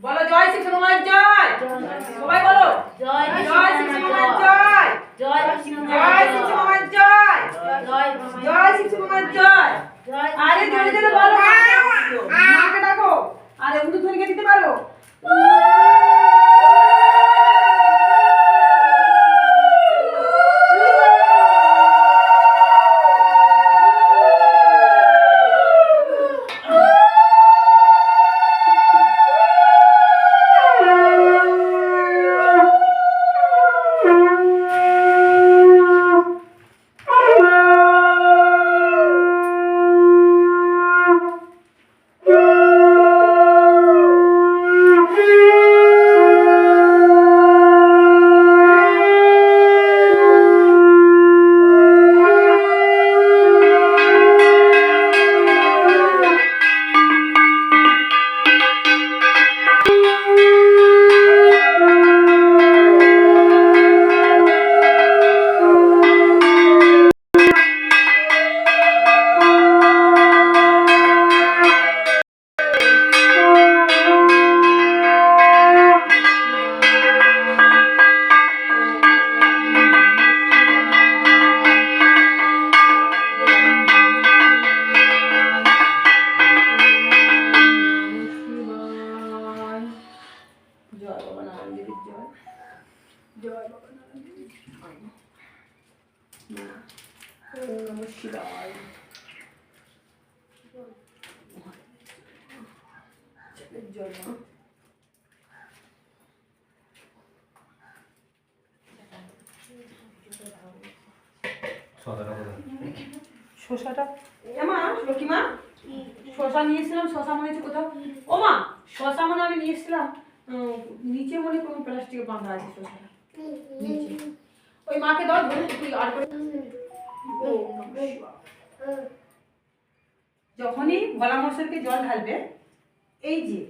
বলো জয় শ্রী হনুমান জয়। সবাই বলো জয় জয় শ্রী হনুমান জয়। জয় জয় শ্রী হনুমান জয়। জয় জয় শ্রী হনুমান জয়। জয় আরে জয় জোরে জয়। জয় বাবা নারায়ণ দেবীর জয় মা ওম নমঃ শিবায়। জয় মা। শশাটা? শশা নিয়েছিলাম শশা মনে হচ্ছে কোথাও। ও মা শশা মনে আমি নিয়েছিলাম নিচে মনে কোনো প্লাস্টিকে বাঁধা আছে নিচে। ওই মাকে দাও ধরে তুই আর করে। যখনই ভোলা জল ঢালবে এই যে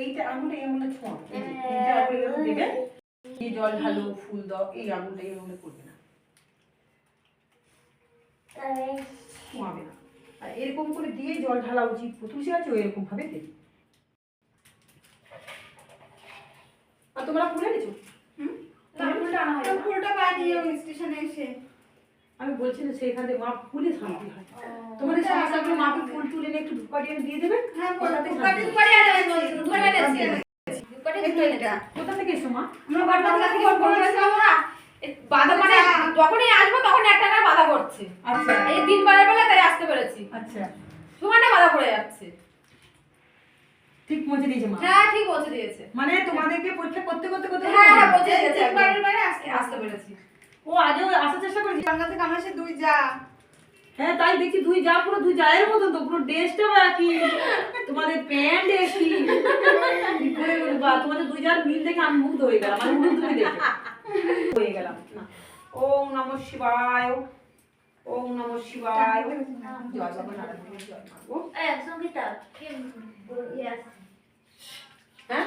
এইটা আঙুলটা এই আঙুলটা ছোঁয়া এইটা আঙুলে এরকম দেবে এই জল ঢালো ফুল দাও এই আঙুলটা এই আঙুলে করবে না। ছোঁয়াবে না। আর এরকম করে দিয়ে জল ঢালা উচিত। তুলসী আছে ওই এরকম ভাবে দেবে। তোমরা স্টেশনে এসে। আমি বলছি না সেখান থেকে ফুলে শান্তি হয়। তোমাদের সমস্যাগুলো ফুল তুলে এনে একটু দিয়ে দেবে। হ্যাঁ কোথা থেকে এসো মা? বাধা মানে যখনই আসব তখন একটা বাধা করছে। আচ্ছা। এই বেলা তাই আসতে পেরেছি। আচ্ছা। বাধা পড়ে যাচ্ছে। ঠিক পৌঁছে দিয়েছে মা। হ্যাঁ ঠিক পৌঁছে দিয়েছে। মানে তোমাদেরকে পরীক্ষা করতে করতে করতে হ্যাঁ হ্যাঁ পৌঁছে দিয়েছে তিনবারের বেলা আসতে আসতে পেরেছি। ও আজও আসার চেষ্টা করেছি? বাংলা থেকে আমরা সে দুই যা। হ্যাঁ তাই দেখছি দুই যা পুরো দুই জায়ের মতন তো পুরো ড্রেসটাও একই তোমাদের প্যান্ট একই। করে বলব? তোমাদের দুই যার মিল দেখে আমি মুগ্ধ হয়ে গেলাম আমি মুগ্ধ হয়ে দেখে। হয়ে গেলাম না। ওম নমঃ শিবায় ওম নমঃ শিবায়। জয় বাবা নারায়ণ জয় মা গো। সঙ্গীতা কে ইয়াস হ্যাঁ?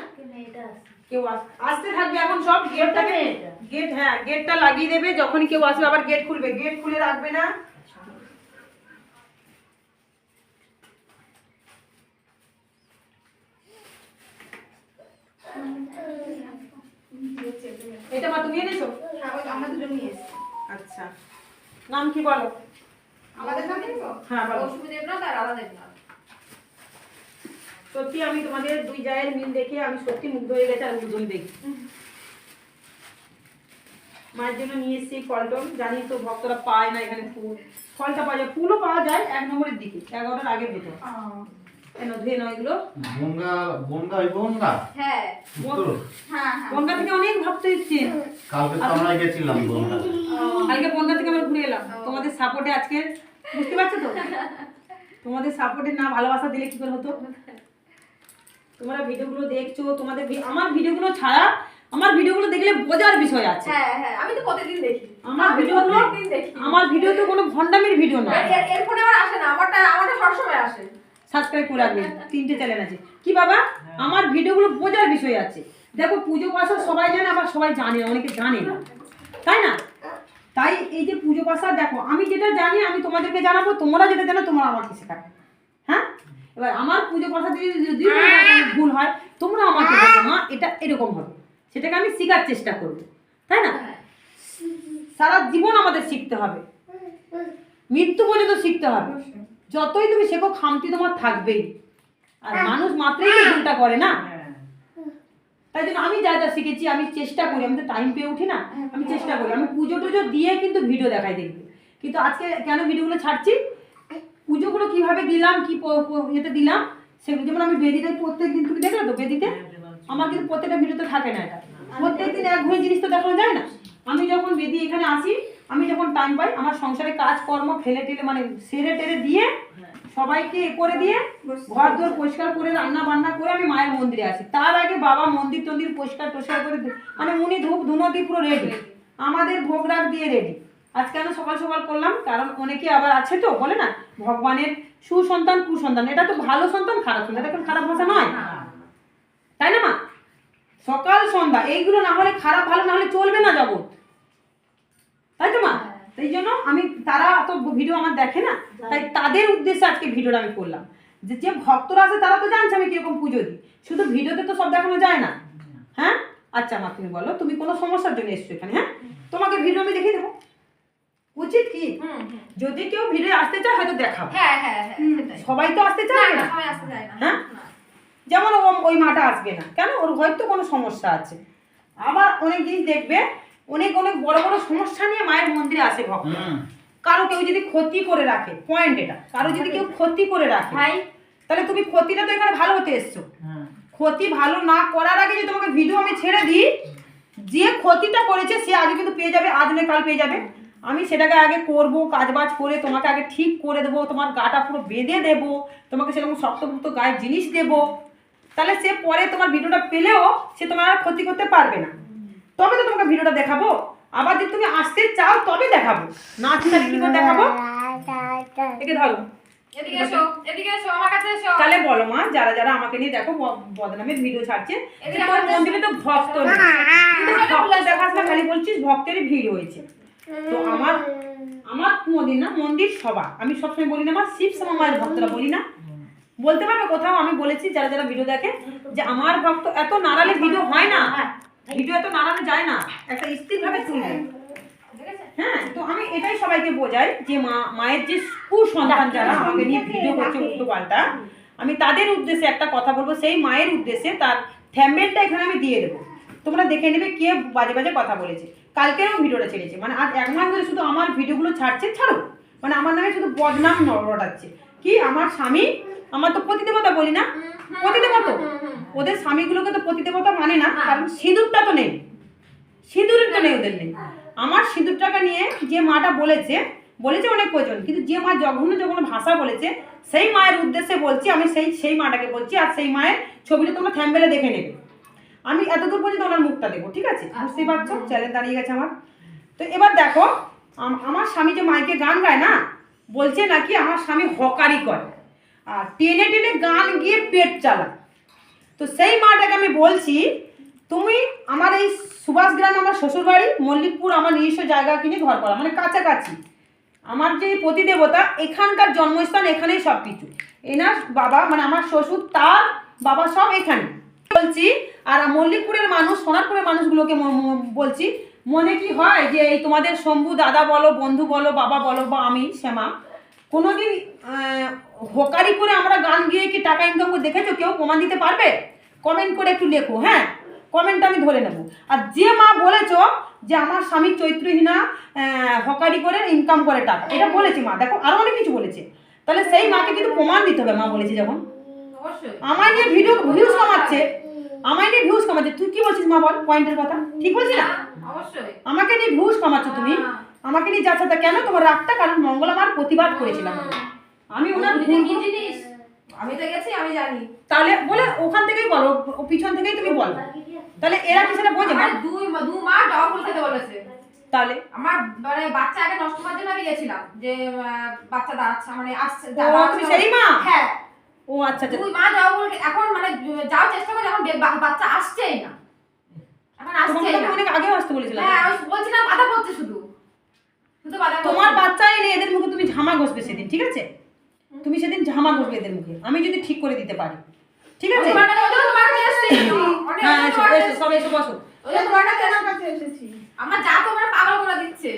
কেউ আস- আসতে থাকবে এখন সব গেটটাকে। গেট হ্যাঁ গেটটা লাগিয়ে দেবে যখনই কেউ আসবে আবার গেট খুলবে। গেট খুলে রাখবে না। এটা মা তুমি এনেছো? হ্যাঁ, আমরা দুজন নিয়ে এসেছি। আচ্ছা। নাম কি বলো? আমাদের নাম হ্যাঁ বলো। মৌসুমী দেবনাথ আর রাধা দেবনাথ সত্যি আমি তোমাদের দুই জায়ের মিল দেখে আমি সত্যি মুগ্ধ হয়ে গেছি আর দুজন দেখি। মায়ের জন্য নিয়ে এসেছি ফল টল জানি তো ভক্তরা পায় না এখানে ফুল। ফলটা পাওয়া যায় ফুলও পাওয়া যায় এক নম্বরের দিকে এগারোটার আগের ভেতর কেন ধুয়ে নয় এগুলো বনগা বনগা ওই বনগা? হ্যাঁ। হ্যাঁ হ্যাঁ। গঙ্গা থেকে অনেক ভক্ত কালকে তো আমরা গেছিলাম বনগা কালকে গঙ্গা থেকে আমরা ঘুরে এলাম। তোমাদের সাপোর্টে আজকে বুঝতে পারছ তো? তোমাদের সাপোর্টে না ভালোবাসা দিলে কি করে হতো? তোমরা ভিডিওগুলো দেখছ তোমাদের আমার ভিডিওগুলো ছাড়া আমার ভিডিওগুলো দেখলে বোঝার বিষয় আছে। হ্যাঁ হ্যাঁ আমি তো প্রতিদিন দেখি। আমার আমি ভিডিওগুলো প্রতিদিন দেখি। আমার ভিডিও তো কোনো ভন্ডামির ভিডিও আর নয় এর- এর ফোনে আমার আসে না আমারটা আমারটা সবসময় আসে। সাবস্ক্রাইব করে রাখবেন তিনটে চ্যানেল আছে। কি বাবা? আমার ভিডিওগুলো বোঝার বিষয় আছে। দেখো পুজো পাশা সবাই জানে আবার সবাই জানে না, অনেকে জানে না। তাই না? তাই এই যে পুজো পাশা দেখো আমি যেটা জানি আমি তোমাদেরকে জানাব তোমরা যেটা জানো তোমরা আমাকে শেখাবে। হ্যাঁ এবার আমার পুজো পাশা যদি যদি ভুল হয় তোমরা আমাকে বলবে মা এটা এরকম হবে। সেটাকে আমি শেখার চেষ্টা করব তাই না? সারা জীবন আমাদের শিখতে হবে। মৃত্যু পর্যন্ত শিখতে হবে। যতই তুমি শেখো খামতি তোমার থাকবেই। আর মানুষ মাত্রই তো ভুলটা করে না? তাই জন্য আমি যা যা শিখেছি আমি চেষ্টা করি আমি তো টাইম পেয়ে উঠি না আমি চেষ্টা করি। আমি পুজো টুজো দিয়ে কিন্তু ভিডিও দেখাই দেখবে। কিন্তু আজকে কেন ভিডিওগুলো ছাড়ছি? পুজোগুলো কীভাবে দিলাম কি ইয়েতে দিলাম সেগুলো যেমন আমি বেদিতে প্রত্যেক দিন তুমি দেখলে তো বেদিতে? আমার কিন্তু প্রত্যেকটা ভিডিওতে থাকে না এটা। প্রত্যেক দিন এক ঘুরে জিনিস তো দেখানো যায় না? আমি যখন বেদি এখানে আসি আমি যখন টাইম পাই আমার সংসারে কাজকর্ম ফেলে টেলে মানে সেরে টেরে দিয়ে সবাইকে এ করে দিয়ে ঘর দোর পরিষ্কার করে রান্না বান্না করে আমি মায়ের মন্দিরে আসি। তার আগে বাবা মন্দির টন্দির পরিষ্কার টরিষ্কার করে মানে উনি ধূপ ধুনো দিয়ে পুরো রেডি আমাদের ভোগ রাগ দিয়ে রেডি আজ আমি সকাল সকাল করলাম? কারণ অনেকে আবার আছে তো বলে না ভগবানের সুসন্তান কুসন্তান। এটা তো ভালো সন্তান খারাপ সন্তান। এটা খারাপ ভাষা নয়। তাই না মা? সকাল সন্ধ্যা এইগুলো না হলে খারাপ ভালো না হলে চলবে না জগৎ। তাই তো মা? সেই জন্য আমি তারা তো ভিডিও আমার দেখে না তাই তাদের উদ্দেশ্যে আজকে ভিডিওটা আমি করলাম। যে যে ভক্তরা আছে তারা তো জানছে আমি কীরকম পুজো দিই। শুধু ভিডিওতে তো সব দেখানো যায় না। হ্যাঁ? আচ্ছা মা তুমি বলো তুমি কোনো সমস্যার জন্য এসছো এখানে হ্যাঁ? তোমাকে ভিডিও আমি দেখিয়ে দেবো। উচিত কি। যদি কেউ ভিডিও আসতে চায় হয়তো দেখাবো। হ্যাঁ হ্যাঁ হ্যাঁ সবাই তো আসতে চায় না না। সবাই আসতে চায় না। হ্যাঁ? যেমন ওই মাটা আসবে না। কেন? ওর হয়তো কোনো সমস্যা আছে। আবার অনেক জিনিস দেখবে অনেক অনেক বড় বড় সমস্যা নিয়ে মায়ের মন্দিরে আসে ভক্ত কারও কেউ যদি ক্ষতি করে রাখে পয়েন্ট এটা। কারও যদি কেউ ক্ষতি করে রাখে ভাই। তাহলে তুমি ক্ষতিটা তো এখানে ভালো হতে এসছো। ক্ষতি ভালো না করার আগে যদি তোমাকে ভিডিও আমি ছেড়ে দিই যে ক্ষতিটা করেছে সে আগে কিন্তু পেয়ে যাবে আজ নয় কাল পেয়ে যাবে। আমি সেটাকে আগে করব কাজবাজ করে তোমাকে আগে ঠিক করে দেবো তোমার গাটা পুরো বেঁধে দেবো তোমাকে সেরকম শক্তপোক্ত গায়ের জিনিস দেবো। তাহলে সে পরে তোমার ভিডিওটা পেলেও সে তোমার আর ক্ষতি করতে পারবে না। তবে তো তোমাকে ভিডিওটা দেখাবো। আবার যদি তুমি আসতে চাও তবে দেখাবো। না কি করে দেখাবো? একে ধরো। তাহলে বলো মা যারা যারা আমাকে নিয়ে দেখো বদনামের ভিডিও ছাড়ছে তোর মন্দিরে তো ভক্ত ভক্ত দেখাস না খালি বলছিস ভক্তের ভিড় হয়েছে। তো আমার আমার কোনোদিন না মন্দির সভা, আমি সবসময় বলি না, আমার শিব সমা মায়ের ভক্তরা বলি না। বলতে পারবে কোথাও, আমি বলেছি যারা যারা ভিডিও দেখে, যে আমার ভক্ত এত নাড়ালে ভিডিও হয় না। ভিডিও এত নাড়ানো যায় না, একটা স্থির ভাবে চলবে হ্যাঁ তো আমি এটাই সবাইকে বোঝাই যে মা, মায়ের যে কুসন্তান যারা আমাকে নিয়ে ভিডিও করছে উল্টো পাল্টা, আমি তাদের উদ্দেশ্যে একটা কথা বলব, সেই মায়ের উদ্দেশ্যে তার থ্যাম্বেলটা এখানে আমি দিয়ে দেবো। তোমরা দেখে নেবে কে বাজে বাজে কথা বলেছে। কালকেও ভিডিওটা ছেড়েছে। মানে আজ এক মাস ধরে শুধু আমার ভিডিওগুলো ছাড়ছে ছাড়ো। মানে আমার নামে শুধু বদনাম রটাচ্ছে। কি? আমার স্বামী? আমার তো প্রতিদেবতা বলি না? প্রতিদেবতা হুম, হুম। ওদের স্বামীগুলোকে তো প্রতিদেবতা মানে না কারণ সিঁদুরটা তো নেই। সিঁদুরের তো নেই ওদের নেই। আমার সিঁদুরটাকে নিয়ে যে মাটা বলেছে বলেছে অনেক কজন কিন্তু যে মা জঘন্য জঘন্য ভাষা বলেছে সেই মায়ের উদ্দেশ্যে বলছি আমি সেই সেই মাটাকে বলছি আর সেই মায়ের ছবিটা তোমরা থ্যাম্বেলে দেখে নেবে। আমি এতদূর পর্যন্ত ওনার মুখটা দেবো ঠিক আছে? বুঝতেই পারছ? চ্যালেঞ্জ দাঁড়িয়ে গেছে আমার। তো এবার দেখো আমার স্বামী যে মাইকে গান গায় না বলছে নাকি আমার স্বামী হকারি করে। আর টেনে টেনে গান গিয়ে পেট চালায়। তো সেই মাটাকে আমি বলছি তুমি আমার এই সুভাষ গ্রাম আমার শ্বশুরবাড়ি মল্লিকপুর আমার নিজস্ব জায়গা কিনে ঘর করা মানে কাছাকাছি। আমার যে প্রতিদেবতা এখানকার জন্মস্থান এখানেই সব কিছু এনার বাবা মানে আমার শ্বশুর তার বাবা সব এখানে। বলছি আর মল্লিকপুরের মানুষ সোনারপুরের মানুষগুলোকে বলছি মনে কি হয় যে এই তোমাদের শম্ভু দাদা বলো বন্ধু বলো বাবা বলো বা আমি শ্যামা কোনোদিন হোকারি করে আমরা গান গিয়ে কি টাকা ইনকাম করে দেখেছ? কেউ প্রমাণ দিতে পারবে? কমেন্ট করে একটু লেখো হ্যাঁ? কমেন্টটা আমি ধরে নেব। আর যে মা বলেছ যে আমার স্বামী চৈত্রহীনা হকারি করে ইনকাম করে টাকা এটা বলেছে মা দেখো আরও অনেক কিছু বলেছে। তাহলে সেই মাকে কিন্তু প্রমাণ দিতে হবে মা বলেছে যখন। অবশ্যই। আমায় নিয়ে ভিডিও ভিউজ কমাচ্ছে। আমায় নিয়ে ভিউজ কমাচ্ছে। তুই কি বলছিস মা বল? পয়েন্টের কথা। ঠিক বলছিস না? হ্যাঁ, অবশ্যই। আমাকে নিয়ে ভিউজ কমাচ্ছ তুমি। হ্যাঁ। আমাকে নিয়ে যাচ্ছে তা কেন? তোমার রাগটা কারণ মঙ্গলা মার প্রতিবাদ করেছিলাম। আমি। ওনার ভুল জিনিস। আমি তো গেছি আমি জানি। তাহলে বলে ওখান থেকেই বলো ও পিছন থেকেই তুমি বলো। তাহলে এরা কি সেটা বোঝে না আমার দুই মা- দু মা ফুল খেতে বলেছে। তাহলে? আমার মানে বাচ্চা আগে নষ্ট করার জন্য আমি গেছিলাম। যে বাচ্চা দাঁড়াচ্ছে মানে আসছে। তুমি সেই মা? হ্যাঁ। ও আচ্ছা আচ্ছা। দুই মা জবা ফুল এখন মানে যাওয়ার চেষ্টা করে এখন বাচ্চা আসছেই না। এখন আসছেই না। অনেক আগেও আসতে বলেছিলাম। হ্যাঁ আমি বলছি না বাধা পড়ছে শুধু। শুধু বাদাম তোমার। বাচ্চা এলে এদের মুখে তুমি ঝামা ঘষবে সেদিন ঠিক আছে? তুমি সেদিন ঝামা ঘষবে এদের মুখে আমি যদি ঠিক করে দিতে পারি ঠিক আছে। হ্যাঁ সব এসো বসো। আমার যা তোমরা পাগল করে দিচ্ছে।